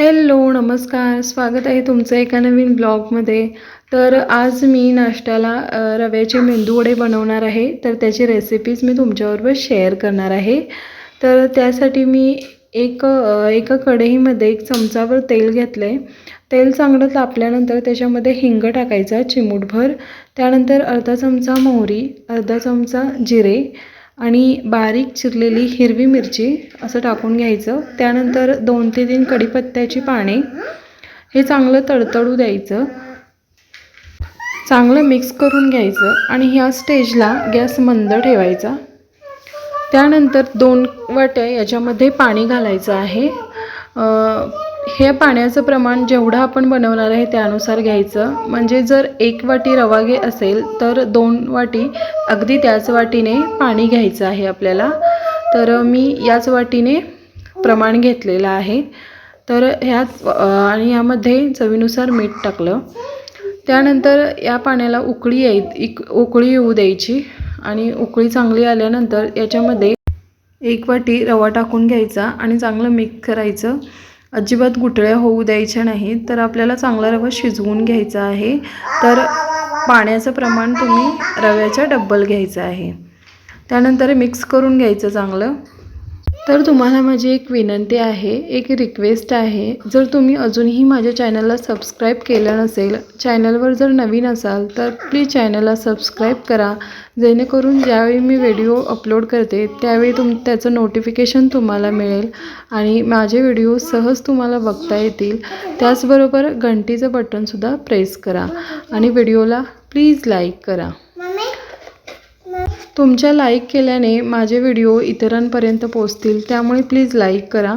Hello नमस्कार. स्वागत आहे तुमचं एका नवीन ब्लॉगमध्ये. तर आज मी नाश्त्याला रव्याचे मेंदू वडे बनवणार आहे. तर त्याची रेसिपीज मी तुमच्याबरोबर शेअर करणार आहे. तर त्यासाठी मी एक एका कढईमध्ये एक चमचावर तेल घेतलं आहे तेल चांगलं तापल्यानंतर त्याच्यामध्ये हिंग टाकायचा चिमूटभर. त्यानंतर अर्धा चमचा मोहरी अर्धा चमचा जिरे आणि बारीक चिरलेली हिरवी मिरची असं टाकून घ्यायचं. त्यानंतर दोन ते तीन कढीपत्त्याची पाने. हे चांगलं तडतडू द्यायचं. चांगलं मिक्स करून घ्यायचं आणि ह्या स्टेजला गॅस मंद ठेवायचा. त्यानंतर दोन वाट्या याच्यामध्ये पाणी घालायचं आहे. हे पाण्याचं प्रमाण जेवढं आपण बनवणार आहे त्यानुसार घ्यायचं. म्हणजे जर एक वाटी रवा घे असेल तर दोन वाटी अगदी त्याच वाटीने पाणी घ्यायचं आहे आपल्याला. तर मी याच वाटीने प्रमाण घेतलेलं आहे. तर ह्याच आणि यामध्ये चवीनुसार मीठ टाकलं. त्यानंतर या पाण्याला उकळी याय इक उकळी येऊ द्यायची. आणि उकळी चांगली आल्यानंतर याच्यामध्ये एक वाटी रवा टाकून घ्यायचा आणि चांगलं मिक्स करायचं. अजिबात गुठळ्या होऊ द्यायच्या नाहीत. तर आपल्याला चांगला रवा शिजवून घ्यायचा आहे. तर पाण्याचं प्रमाण तुम्ही रव्याच्या डब्बल घ्यायचं आहे. त्यानंतर मिक्स करून घ्यायचं चांगलं. तर तुम्हाला माझी एक विनंती आहे एक रिक्वेस्ट आहे. जर तुम्ही अजूनही माझ्या चॅनलला सबस्क्राईब केलं नसेल चॅनलवर जर नवीन असाल तर प्लीज चॅनलला सबस्क्राईब करा. जेणेकरून ज्यावेळी मी व्हिडिओ अपलोड करते त्यावेळी तुम त्याचं नोटिफिकेशन तुम्हाला मिळेल आणि माझे व्हिडिओ सहज तुम्हाला बघता येतील. त्याचबरोबर घंटीचं बटनसुद्धा प्रेस करा आणि व्हिडिओला प्लीज लाईक करा. तुमच्या लाईक केल्याने माझे व्हिडिओ इतरांपर्यंत पोचतील त्यामुळे प्लीज लाईक करा.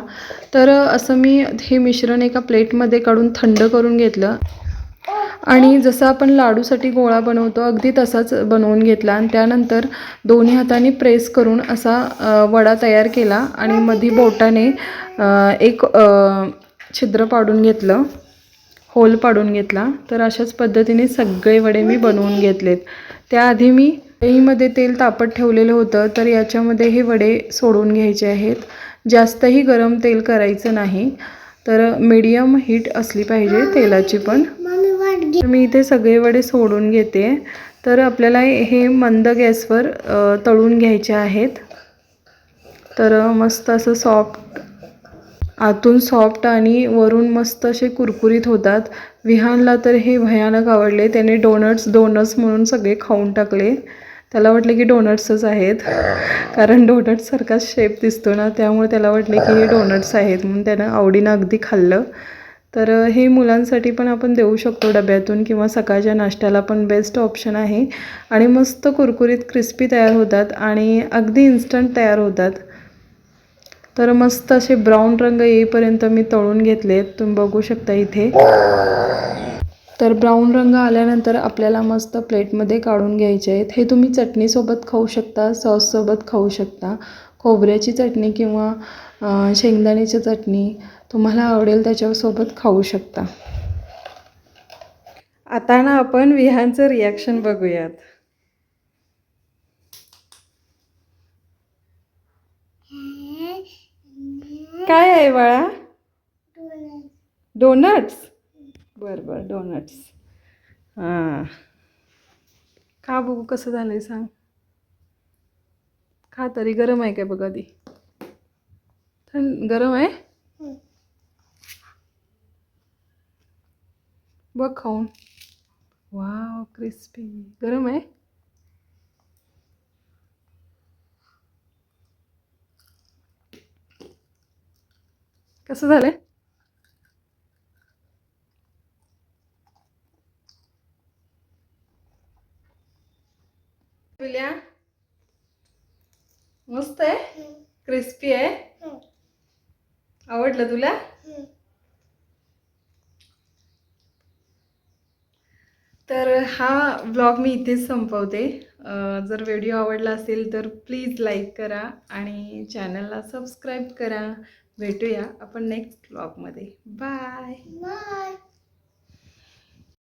तर असं मी हे मिश्रण एका प्लेटमध्ये काढून थंड करून घेतलं. आणि जसं आपण लाडूसाठी गोळा बनवतो अगदी तसाच बनवून घेतला. आणि त्यानंतर दोन्ही हाताने प्रेस करून असा वडा तयार केला. आणि मधी बोटाने एक छिद्र पाडून घेतलं. होल पाडून घेतला. तर अशाच पद्धतीने सगळे वडे मी बनवून घेतलेत. त्याआधी मी कढईमध्ये तेल तापत ठेवलेलं होतं तर याच्यामध्ये हे वडे सोडून घ्यायचे आहेत. जास्तही गरम तेल करायचं नाही तर मीडियम हीट असली पाहिजे तेलाची पण. मी इथे सगळे वडे सोडून घेते. तर आपल्याला हे मंद गॅसवर तळून घ्यायचे आहेत. तर मस्त असं सॉफ्ट आतून सॉफ्ट आणि वरून मस्त असे कुरकुरीत होतात. विहानला तर हे भयानक आवडले. त्याने डोनट्स डोनट्स म्हणून सगळे खाऊन टाकले. त्याला वाटले की डोनट्सच आहेत. कारण डोनट्ससारखाच शेप दिसतो ना त्यामुळे त्याला वाटले की हे डोनट्स आहेत. म्हणून त्यानं आवडीनं अगदी खाल्लं. तर हे मुलांसाठी पण आपण देऊ शकतो डब्यातून किंवा सकाळच्या नाश्त्याला पण बेस्ट ऑप्शन आहे. आणि मस्त कुरकुरीत क्रिस्पी तयार होतात आणि अगदी इन्स्टंट तयार होतात. तर मस्त असे ब्राऊन रंग येईपर्यंत मी तळून घेतले तुम्ही बघू शकता इथे. तर ब्राऊन रंग आल्यानंतर आपल्याला मस्त प्लेटमध्ये काढून घ्यायचे आहेत. हे तुम्ही चटणीसोबत खाऊ शकता सॉससोबत खाऊ शकता. खोबऱ्याची चटणी किंवा शेंगदाण्याची चटणी तुम्हाला आवडेल त्याच्यासोबत खाऊ शकता. आता ना आपण विहानचं रिॲक्शन बघूयात. काय आहे बाळा? डोनट्स? बरं बरं डोनट्स हां. खा बघू कसं झालंय सांग. खा तरी गरम आहे काय बघ आधी. थंड गरम आहे? बघ खाऊन. वाव क्रिस्पी गरम आहे? कसं झालंय? पिल्या? मस्त आहे? क्रिस्पी आहे? आवडलं तुला? तर हा ब्लॉग मी इथेच संपवते. जर व्हिडिओ आवडला असेल तर प्लीज लाईक करा आणि चॅनलला सबस्क्राईब करा. भेटूया आपण नेक्स्ट ब्लॉगमध्ये बाय बाय